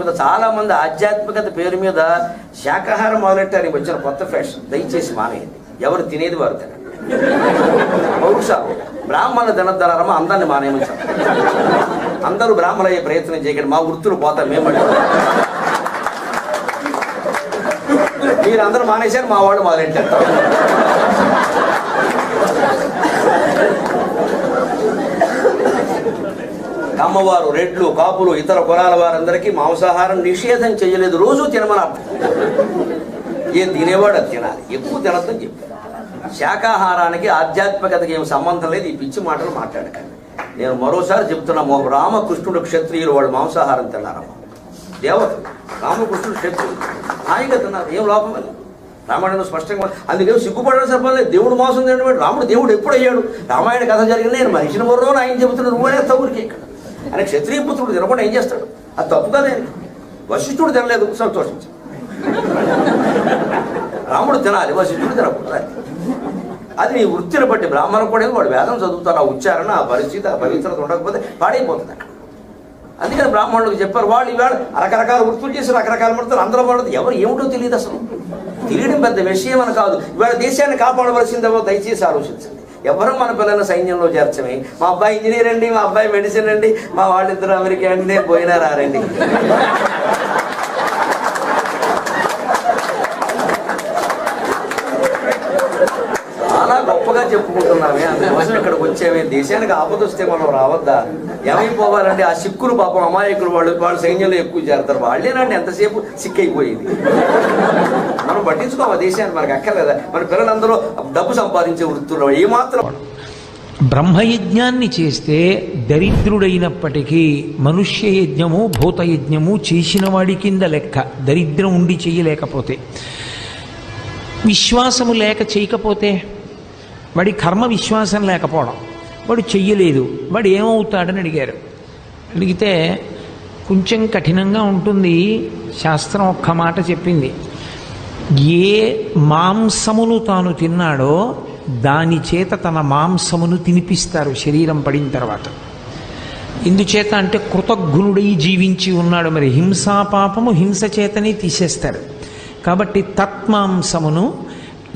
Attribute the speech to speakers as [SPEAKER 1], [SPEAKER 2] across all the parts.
[SPEAKER 1] చాలా మంది ఆధ్యాత్మికత పేరు మీద శాకాహారం మొదలెట్టారు వచ్చిన కొత్త ఫ్యాషన్ దయచేసి మానేయండి. ఎవరు తినేది వారు తినండి బహుశా బ్రాహ్మణ దినద్దనారమ్మ అందరిని మానేయమని అందరూ బ్రాహ్మణులు అయ్యే ప్రయత్నం చేయకండి మా వృత్తులు పోతాం మేము మీరందరూ మానేశారు మా వాళ్ళు మొదలెట్టారు. కమ్మవారు రెడ్లు కాపులు ఇతర కులాల వారందరికీ మాంసాహారం నిషేధం చేయలేదు. రోజు తినమని అర్థం ఏ తినేవాడు అది తినాలి. ఎక్కువ తినద్దని చెప్పి శాకాహారానికి ఆధ్యాత్మికతకి ఏం సంబంధం లేదు. ఈ పిచ్చి మాటలు మాట్లాడకండి. నేను మరోసారి చెప్తున్నా రామకృష్ణుడు క్షత్రియులు వాళ్ళు మాంసాహారం తిన్నారమ్మ. దేవత రామకృష్ణుడు క్షత్రియులు. హాయిగా తిన్నారు. ఏం లోపం లేదు రామాయణం స్పష్టంగా అందుకేం సిగ్గుపడడం చెప్పలేదు దేవుడు మోసం తినడం రాముడు దేవుడు ఎప్పుడు అయ్యాడు? రామాయణ కథ జరిగింది. నేను మనిషిని మరో ఆయన చెబుతున్నాడు. నువ్వనే తగురికి ఇక్కడ. ఆయన క్షత్రియ పుత్రుడు తినకుండా ఏం చేస్తాడు? అది తప్పు కదా వశిష్ఠుడు తినలేదు సంతోషించు. రాముడు తినాలి వశిష్ఠుడు తినకుండా అది. నీ వృత్తిని బట్టి బ్రాహ్మణుడు కూడా వాడు వేదం చదువుతాడు ఆ ఉచ్చారణ ఆ పరిస్థితి ఆ పవిత్రత ఉండకపోతే పాడైపోతుంది అక్కడ. అందుకని బ్రాహ్మణులకు చెప్పారు వాళ్ళు ఇవాళ రకరకాల వృత్తులు చేసి రకరకాల వృత్తులు అందరూ పడదు ఎవరు ఏమిటో తెలియదు అసలు. తెలియడం పెద్ద విషయం అని కాదు. ఇవాళ దేశాన్ని కాపాడవలసిందేమో దయచేసి ఆలోచించండి. ఎవరు మన పిల్లల్ని సైన్యంలో చేర్చమే? మా అబ్బాయి ఇంజనీర్ అండి మా అబ్బాయి మెడిసిన్ అండి మా వాళ్ళిద్దరు అమెరికా అండి నేను పోయినా రారండి చాలా గొప్పగా చెప్పుకుంటున్నామే. అందుకోసం ఇక్కడికి వచ్చేమే. దేశానికి ఆపద వస్తే మనం రావద్దా? ఏమైపోవాలండి? ఆ సిక్కులు పాపం అమాయకులు వాళ్ళు వాళ్ళు సైన్యంలో ఎక్కువ చేరతారు. వాళ్ళేనండి ఎంతసేపు సిక్ అయిపోయింది మనం పట్టించుకోమా దేశాన్ని? మనకు అక్కర్లేదా? మన పిల్లలందరూ డబ్బు సంపాదించే వృత్తుల్లో ఏమాత్రం
[SPEAKER 2] బ్రహ్మయజ్ఞాన్ని చేస్తే దరిద్రుడైనప్పటికీ మనుష్య యజ్ఞము భూతయజ్ఞము చేసిన వాడి కింద లెక్క. దరిద్రం ఉండి చేయలేకపోతే విశ్వాసము లేక చేయకపోతే వాడి కర్మ విశ్వాసం లేకపోవడం. వాడు చెయ్యలేదు. వాడు ఏమవుతాడని అడిగారు. అడిగితే కొంచెం కఠినంగా ఉంటుంది. శాస్త్రం ఒక్క మాట చెప్పింది. ఏ మాంసమును తాను తిన్నాడో దాని చేత తన మాంసమును తినిపిస్తారు. శరీరం పడిన తర్వాత. ఎందుచేత అంటే కృతజ్ఞుడై జీవించి ఉన్నాడు. మరి హింసా పాపము హింస చేతనే తీసేస్తారు. కాబట్టి తత్మాంసమును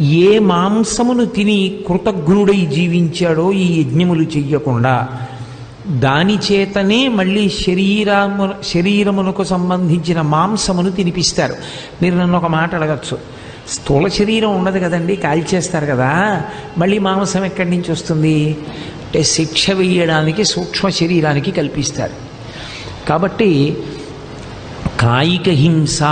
[SPEAKER 2] ఏ మాంసమును తిని కృతజ్ఞుడై జీవించాడో ఈ యజ్ఞములు చెయ్యకుండా దాని చేతనే మళ్ళీ శరీరము శరీరమునకు సంబంధించిన మాంసమును తినిపిస్తారు. మీరు నన్ను ఒక మాట అడగచ్చు. స్థూల శరీరం ఉండదు కదండి కాల్చేస్తారు కదా. మళ్ళీ మాంసం ఎక్కడి నుంచి వస్తుంది? అంటే శిక్ష వేయడానికి సూక్ష్మ శరీరానికి కల్పిస్తారు. కాబట్టి కాయిక హింస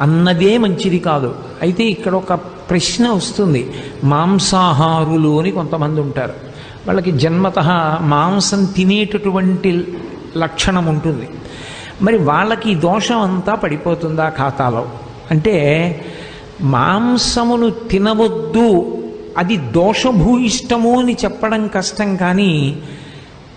[SPEAKER 2] అన్నదే మంచిది కాదు. అయితే ఇక్కడ ఒక ప్రశ్న వస్తుంది. మాంసాహారులు అని కొంతమంది ఉంటారు. వాళ్ళకి జన్మత మాంసం తినేటటువంటి లక్షణం ఉంటుంది. మరి వాళ్ళకి ఈ దోషం అంతా పడిపోతుందా ఖాతాలో? అంటే మాంసమును తినవద్దు అది దోషభూయిష్టము అని చెప్పడం కష్టం కానీ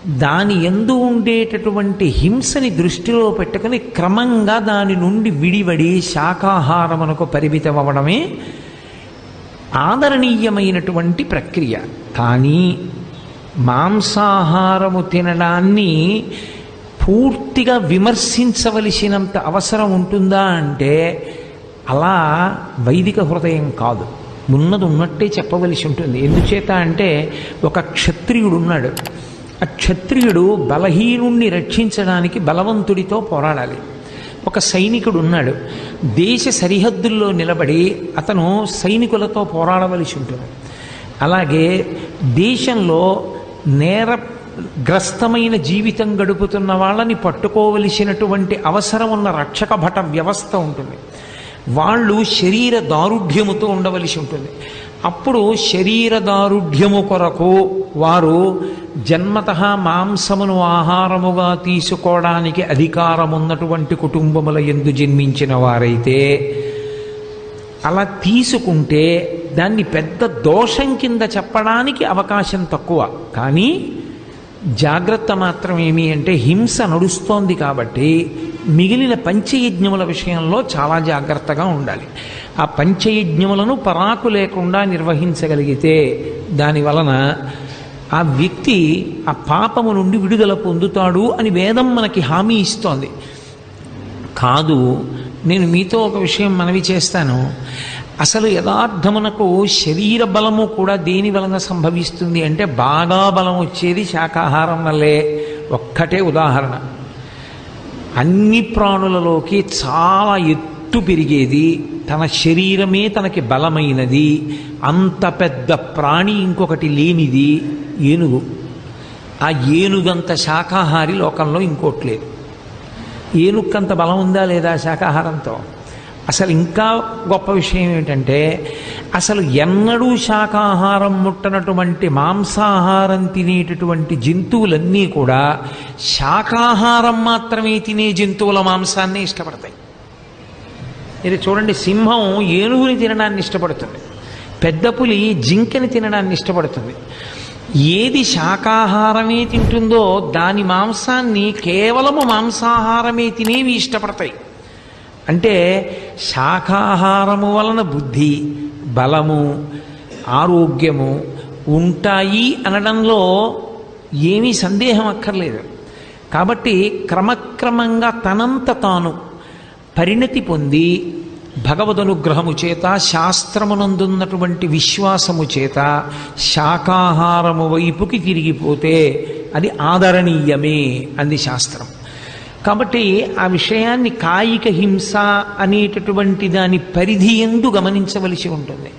[SPEAKER 2] దాని ఎందు ఉండేటటువంటి హింసని దృష్టిలో పెట్టుకుని క్రమంగా దాని నుండి విడివడి శాకాహారమునకు పరిమితం అవ్వడమే ఆదరణీయమైనటువంటి ప్రక్రియ. కానీ మాంసాహారము తినడాన్ని పూర్తిగా విమర్శించవలసినంత అవసరం ఉంటుందా అంటే అలా వైదిక హృదయం కాదు. ఉన్నది ఉన్నట్టే చెప్పవలసి ఉంటుంది. ఎందుచేత అంటే ఒక క్షత్రియుడు ఉన్నాడు ఆ క్షత్రియుడు బలహీనుణ్ణి రక్షించడానికి బలవంతుడితో పోరాడాలి. ఒక సైనికుడు ఉన్నాడు దేశ సరిహద్దుల్లో నిలబడి అతను సైనికులతో పోరాడవలసి ఉంటుంది. అలాగే దేశంలో నేర గ్రస్తమైన జీవితం గడుపుతున్న వాళ్ళని పట్టుకోవలసినటువంటి అవసరం ఉన్న రక్షక భట వ్యవస్థ ఉంటుంది. వాళ్ళు శరీర దారుఢ్యముతో ఉండవలసి ఉంటుంది. అప్పుడు శరీర దారుఢ్యము కొరకు వారు జన్మత మాంసమును ఆహారముగా తీసుకోవడానికి అధికారం ఉన్నటువంటి కుటుంబముల ఎందు జన్మించిన వారైతే అలా తీసుకుంటే దాన్ని పెద్ద దోషం కింద చెప్పడానికి అవకాశం తక్కువ. కానీ జాగ్రత్త మాత్రం ఏమి అంటే హింస నడుస్తోంది కాబట్టి మిగిలిన పంచయజ్ఞముల విషయంలో చాలా జాగ్రత్తగా ఉండాలి. ఆ పంచయజ్ఞములను పరాకు లేకుండా నిర్వహించగలిగితే దాని వలన ఆ వ్యక్తి ఆ పాపము నుండి విడుదల పొందుతాడు అని వేదం మనకి హామీ ఇస్తోంది. కాదు నేను మీతో ఒక విషయం మనవి చేస్తాను. అసలు యథార్థమునకు శరీర బలము కూడా దేని వలన సంభవిస్తుంది అంటే బాగా బలం వచ్చేది శాకాహారం వల్లే. ఒక్కటే ఉదాహరణ. అన్ని ప్రాణులలోకి చాలా ఎత్తు పెరిగేది తన శరీరమే తనకి బలమైనది అంత పెద్ద ప్రాణి ఇంకొకటి లేనిది ఏనుగు. ఆ ఏనుగంత శాకాహారి లోకంలో ఇంకోటి లేదు. ఏనుక్కంత బలం ఉందా లేదా శాకాహారంతో? అసలు ఇంకా గొప్ప విషయం ఏమిటంటే అసలు ఎన్నడూ శాకాహారం ముట్టనటువంటి మాంసాహారం తినేటటువంటి జంతువులన్నీ కూడా శాకాహారం మాత్రమే తినే జంతువుల మాంసాన్ని ఇష్టపడతాయి. ఇది చూడండి సింహం ఏనుగుని తినడాన్ని ఇష్టపడుతుంది. పెద్ద పులి జింకని తినడాన్ని ఇష్టపడుతుంది. ఏది శాకాహారమే తింటుందో దాని మాంసాన్ని కేవలము మాంసాహారమే తినేవి ఇష్టపడతాయి. అంటే శాకాహారము వలన బుద్ధి బలము ఆరోగ్యము ఉంటాయి అనడంలో ఏమీ సందేహం అక్కర్లేదు. కాబట్టి క్రమక్రమంగా తనంత తాను పరిణతి పొంది భగవదనుగ్రహము చేత శాస్త్రమునందున్నటువంటి విశ్వాసము చేత శాకాహారము వైపుకి తిరిగిపోతే అది ఆదరణీయమే అంది శాస్త్రం. కాబట్టి ఆ విషయాన్ని కాయిక హింస అనేటటువంటి దాని పరిధి ఎందు గమనించవలసి ఉంటుంది.